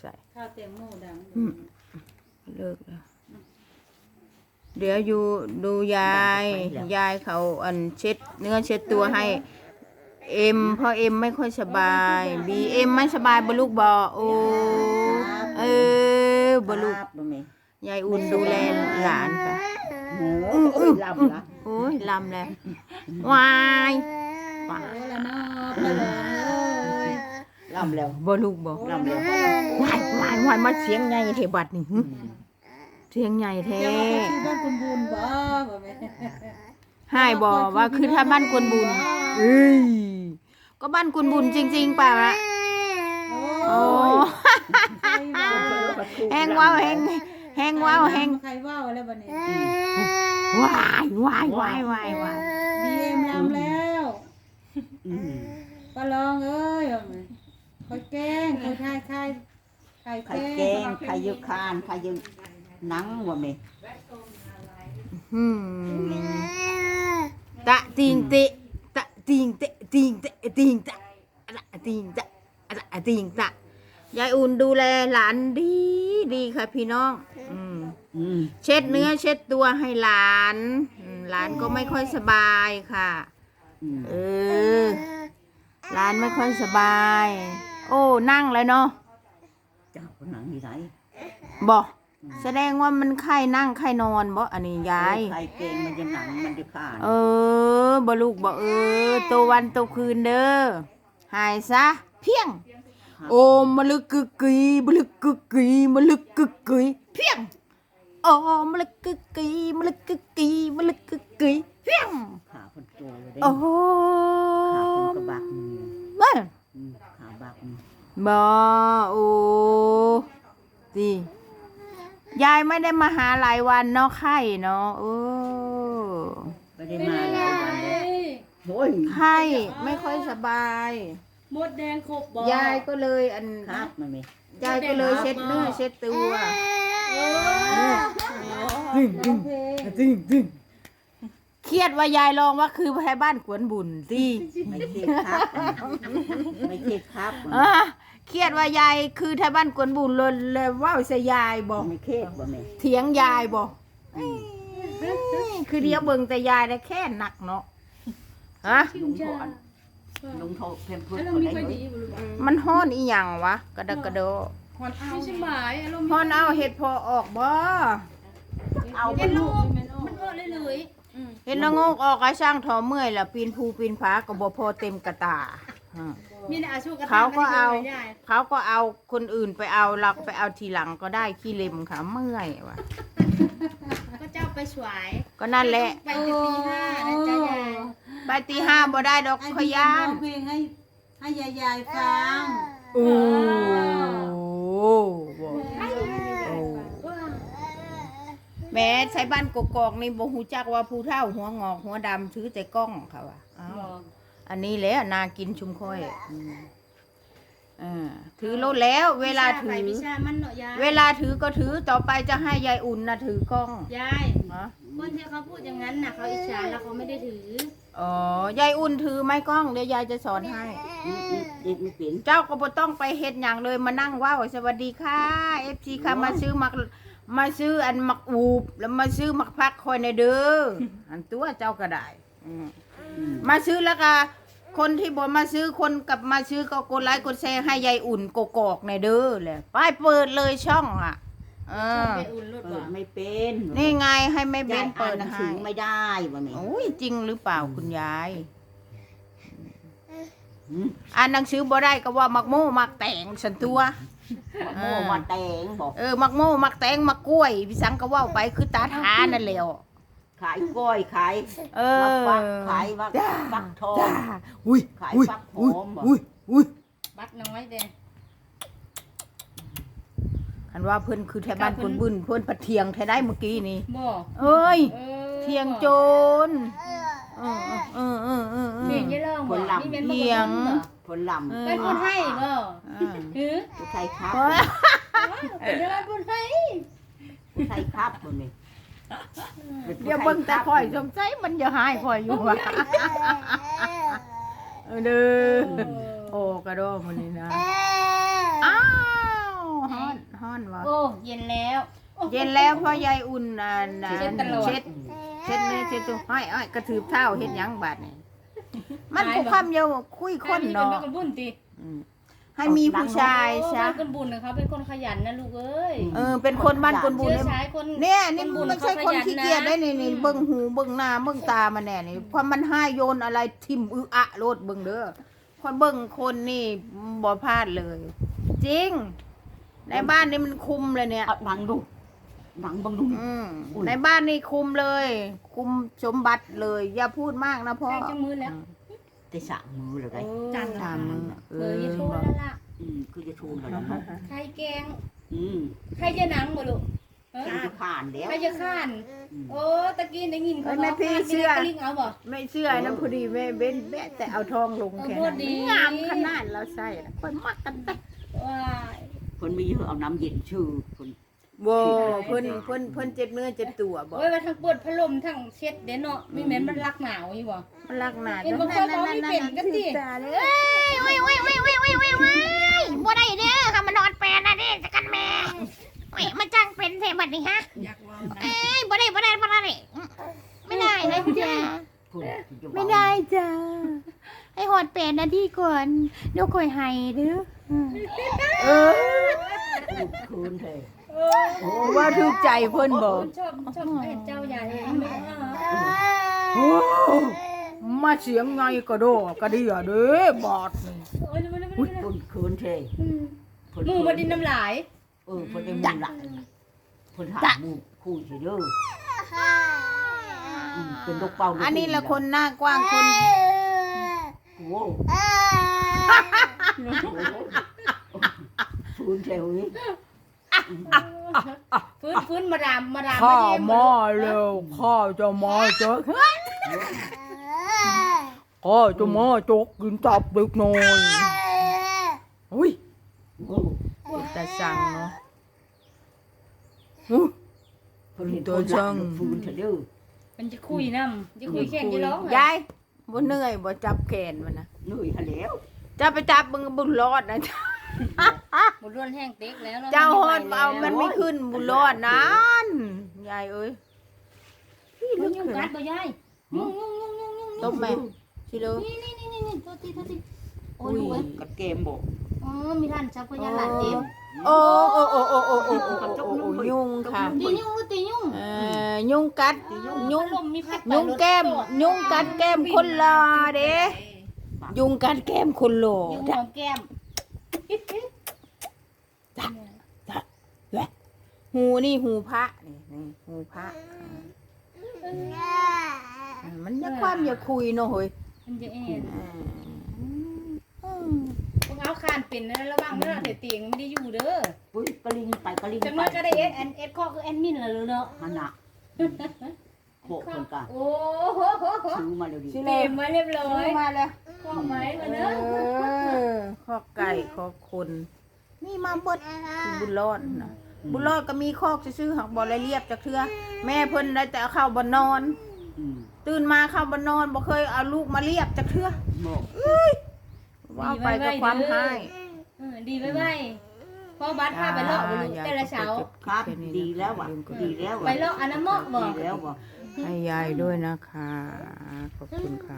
ใส่ข้าวเตียงโม่ดังอืมเลิกแล้วเดี๋ยวอยู่ดูยาย ยายเขาอันเช็ด เนื้อเช็ดตัวให้ เอ็มเพราะเอ็มไม่ค่อยสบายบีเอ็มไม่สบายบลูกบอโอ้เออบลูกครับบ่แม่ยายอุ่นดูแลหลานค่ะเออเอ้ยลำละโอ้ยลำแล้ววายว้าโลำแล้วบลูกบอลำแล้ววายวายวายมาเสียงใหญ่เทบัดนี่หึเสียงใหญ่แท้เดี๋ยวว่าเขาชื่อบ้านคุณบุญบ่บ่แม่ให้บอกว่าคือถ้าบ้านกวนบุญเอ้ยก็บ้านกวนบุญจริง ๆป่ะละโอ้โอ้ใครว่าแหงว้าวแหงแหงว้าวแหงใครว่าวแล้วบัดนี้วายวายวายวายวายบีเอ็มลำแล้วอืมปลาลองเอ้ยว่าแม่ คอยแกล้งคอยทายคายใครไข่แกแกล้งงไข่ยึกคานไข่ยึกหนังบ่แม่อืมตะติงเตะตะติงเตะติงเตะติงตะตะติงตะตะติงตะยายอุ่นดูแลหลานดีดีค่ะพี่น้องอืมอืมเช็ดเนื้อเช็ดตัวให้หลานอืมหลานก็ไม่ค่อยสบายค่ะ อืมเออหลานไม่ค่อยสบาย โอ้นั่งเลยเนาะเจ้าคนหนังที่ไหนบอกแสดงว่ามันไข้นั่งไข้นอนบ่อันนี้ยายไข่แกงมันจะหนังมันจะคานเออบ่ลูกบ่เออตัววันตัวคืนเด้อหายซะ เพียง โอ้มะลึกกึกกีมะลึกกึกกีมะลึกกึกกีเพียงโอ้มะลึกกึกกีมะลึกกึกกีมะลึกกึกกีเพียงขาคนโตเลยเด้โอ้ขาคนกระบักมือเบ้ออืมขาบักมือบ่โอ้ดียายไม่ได้มาหาหลายวันเนาะไข้เนาะโอ้ไม่ได้มาหลายวันเลยโอ้ยไข้ไม่ค่อยสบาย มดแดงขบบ่ยายก็เลยอันครับมาแม่ยายก็เลยเช็ดเนื้อเช็ดตัวดึงดึงเพลงตึงตึง เครียดว่ายายลองว่าคือไทยบ้านกวนบุญสิไม่เทศครับ ไม่เทศครับอะเครียดว่ายายคือไทยบ้านกวนบุญเลยเลยว่าวใส่ยายบอกไม่เทศบ่แม่เถียงยายบอกคือเดียวเบิ่งแต่ยายได้แค่หนักเนาะฮะลุงโทษลุงโทษเพิ่มเพิ่มอารคมนณ์ไหนไม่ค่อยเลดียบ่รู้มันฮ้อนอีหยังวะกระดกกระโดดฮอนเอาไม่ใช่หมายอารมณ์ฮ้อนเอาเห็ดพอออกบ่เอาเห็ไปนลูลูกกมันเออเลยเลยอืม เห็นละโงกออกก็ช่างทอเมื่อยละปีนภูปีนผาก็บ่พอเต็มกระตาฮะมีแต่อาชูกระเขาก็เอา ไม่ได้เขาก็เอาคนอื่นไปเอาเราก็ไปเอาทีหลังก็ได้ขี้เล็มค่ะเมื่อยวะก็เจ้าไปสวยก็นั่นแหละไปแต่ตีห้านะจ๊ะยายไปตีห้าบ่ได้ดอกขยานเพลงให้ให้ยายยายฟังโอ้บ่ แม้ใช้บ้านกกอกนี่บ่ฮู้จักว่าผู้เฒ่าหัวงอกหัวดำถือแต่กล้องเขาว่าอ้าว อันนี้แหละนากินชุมค่อยอืมอ่าถือรถแล้ว เวลาถืไปอวิชามันเนาะยายเวลาถือก็ถือต่อไปจะให้ยายอุ่นนะถือกล้องยายฮะคนที่เขาพูดอย่างนั้นน่ะเขาอิจฉาแล้วเขาไม่ได้ถืออ๋อยายอุ่นถือไม้กล้องเดี๋ยวยายจะสอนให้ อืมอืมอีกไม่เป็น เจ้าก็บ่ต้องไปเฮ็ดอย่างเลยมานั่งว่าวสวัสดีค่ะเอฟซีค่ะมาซื้อมัก มาซื้ออันมักอูบ แล้วมาซื้อมักพักคอยในเด้ออันตัวเจ้าก็ได้อืมอืมมาซื้อแล้วก็คนที่บ่มาซื้อคนกับมาซื้อก็กดไลค์กดแชร์ให้ยายอุ่นกกอกในเด้อแหละไปเปิดเลยช่องอะ เออ ไปอุ่นรถเปิบ่ดไม่เป็นนี่ไงให้แม่เบยายนอ่าเปินดหนังให้สือไม่ได้บ่แม่โอ้ยจริงหรือเปล่าคุณยาย อืมอ่านหนังสือบ่ได้ก็ว่ามักโม่มักแตงสันตัว มะโม่มาแตงบอกเออมักโม่มักแตงมักกล้วยพี่สังก็เว่าไปคือตาทานั่นแหล้วขายกล้อยขายเอมะอฟักขายมะฟักทองจ้าอุ้ยขายอุ้ยฟักหอุ้ยอมเหรออุ้ยอุ้ยบัตรน้อยเด้คันว่าเพิ่นคือแถวบ้านคนบุญเพิ่นปะเทียงแท้ได้เมื่อกี้นี่บ่เอ้ยออเทียงโจรเออเออเออเออเออเทียงยี่ลองบ่นี่เป็นบ่เทียงผลลำเออเป็นคนให้บ่ อ่าหือผู้ไทยครับเพราะเป็นเรื่องคนให้ผู้ไทยครับบ่แม่ป็นผู้เดี๋ยวไทเบิ่งแต่รับข่อยสงสัยมันจะหายข่อยอยู่ว่ะเออเด้อโอ้กระโดดมันนี่นะอ้าวหอนวะโอ้เย็นแล้วโอ้เย็นแล้วพ่อยายอุ่นอ่าอ่าเช็ดตลอดเช็ดเช็ดเนื้อเช็ดตัวห้อยอ้อยกระถืบเท้าเฮ็ดหยังบาดนี่มันผู้คำเดียวคุยคนเป็นเนาะ บ้ากันบุญติอืมให้มีผู้ชายโอ้ซะบ้านกันบุญนะคะเป็นคนขยันนะลูกเอ้ยเออเป็นคนบ้านคนบุญเชื้อเนี่ย สายคน เนี่ยนี่คนบุญมันใช่คนขี้เกียจได้นี่นี่อืม เบิ่งหูเบิ่งหน้าเบิ่งตามาแน่นี่เพราะมันให้โยนอะไรทิ่มอึอะโลดเบิ่งเด้อคนเบิ่งคนนี่บ่พลาดเลย จริง ในบ้านนี่มันคุมเลยเนี่ยเอาหนังดูหนังบังดู อืมอุ้ย ในบ้านนี่คุมเลย คุมสมบัติเลย อย่าพูดมากนะพ่อ ใกล้จะมือแล้ว แต่สามมือเลยไงจันตามมือเอเออออย่าโทษแล้วล่ะอืมคือจะชูนแล้วเนาะใครแกงอืมใครจะหนังบ่ลูกเออคือจะผ่านแล้วใครจะข้าน อืม โอ้ตะกี้ได้ยินเขาเอ้ยแม่พี่เชื่อข้านไม่ได้กระลิงเอาบ่ ไม่เชื่อนะพอดีแม่เบ้นแม่แต่เอาทองลงแค่เออพูนั้ดนดี งามขนาดเราใส่นะคนมักกันแต่ว้ายคนมีเยอะเอาน้ำเย็นชื่อคนโบเพิ่นเพิ่นเพิ่นเจ็บเนื้อเจ็บตัวบ่โอ้ยว่าทั้งเปิดพัดลมทั้งเช็ดเด้เนาะมีแม่นมันรักหนาวอยู่บ่มันรักหนาเห็นบางคนเขาไม่เป็นกันสิตาเลยเอ้ยเว้ยเว้ยเว้ยเว้ยเว้ยเว้ยเว้ยบ่ได้เด้อค่ะมันนอนแปลนนะเด้จะกันแม่เว้ยมาจ้างเป็นเทบัดนี้ฮะเอ้ยบ่ได้บ่ได้บ่ได้ไม่ได้นะจ๊ะคนที่จะไม่ได้จ้ะให้หอดแปดนาทีก่อนเดี๋ยวค่อยให้เด้ออืมเออพูดคืนเถอะ โอ้ว่าถูกใจเพิ่นบ่ชอบชอบเห็นเจ้าใหญ่เองไหมอะโอ้มาเสียงไงก็โดกระเดียเด้บอดนี่โอ้ยไม่ได้ไม่อุ้ยได้คนคืนเถอะอืมคนหมูมาดินน้ำลายเออคนได้มูละคนหามูคู่เฉยเด้ออืมเป็นลูกเป่าลูกอันนี้ละคนหน้ากว้างคนโอ้โหคืนเถอะเว้ย ฟื้นฟื้นมาดามมาดามข้าเยี่ยมาเร็วข้าจะมาเจอข้าจะมาจกกินตับเด็กหน้อยอุ้ยแต่สั่งเนาะอุ๊ยคนเห็นคนหลังคืนเถอะเด้อมันจะคุยน้ำจะคุยแข่งจะร้องยายบ่เหนื่อยบ่จับแขนมันนะเหนื่อยแล้วจะไปจับมึงบุญรอดนะห บุญรอนแห้งเต็กแล้วเนาะเจ้าฮอดเอามันไม่ขึ้นบุร้อนนั่นยายเอ้ยมันยุ่งกัดบ่ยายงุ้งงุ้งงุ้งงุ้งงุ้งตบแมวชิโล์นี่นี่นี่นี่ตัวทีตัวทีโอ้ยยกัดเกมบ่อ๋อมีร้านจับก็ยาหลานเต็มโอ้โอ้โอ้โอ้โอ้โอ้อยุ่งค่ะตียุ่งหรือตียุ่งเออยุ่งกัดยุงยุงแก้ม ยุ่งกัดแก้มคนละเด้ยุ่งกัดแก้มคนหล่ยุงแก้ม หูนี่หูพระนี่นี่หูพระอ่ามันอยักความอย่าคุยเนาะเฮ้ยมันจะแอนอ่าพวกเอาคานเป็นนะระวังเด้อเสียเตียงไม่ได้อยู่เด้ออุ้ยกระลิงไปกระลิงจังไปน้อยก็ได้เอสแอนเอสข้อคือแอนมินละเนาะฮันน่ะโขกคนกะโอ้โหซื้อมาเร็วดิชิเตโลรียมไว้เรียบร้อยมาแล้วข้อไม้มาเอเด้ออข้อไก่ข้อคน นี่มาเบดคือบุญรอดนะบุญรอดก็มีคอกซื้อๆหักบ่ได้เรียบจากเทือแม่เพิ่นได้แต่เอาเข้าบ่นอนอืมตื่นมาเข้าบ่นอนบ่เคยเอาลูกมาเรียบจากเทือบอกว่าไปกับความให้เออดีไว้ไว้พอบัตรพาไปเลาะบ่ลูกแต่ละเช้าครับดีแล้วว่ะดีแล้วว่ะไปเลาะอันน้ำเมาะบ่ดีแล้วว่ะให้ยายด้วยนะคะ ขอบคุณค่ะ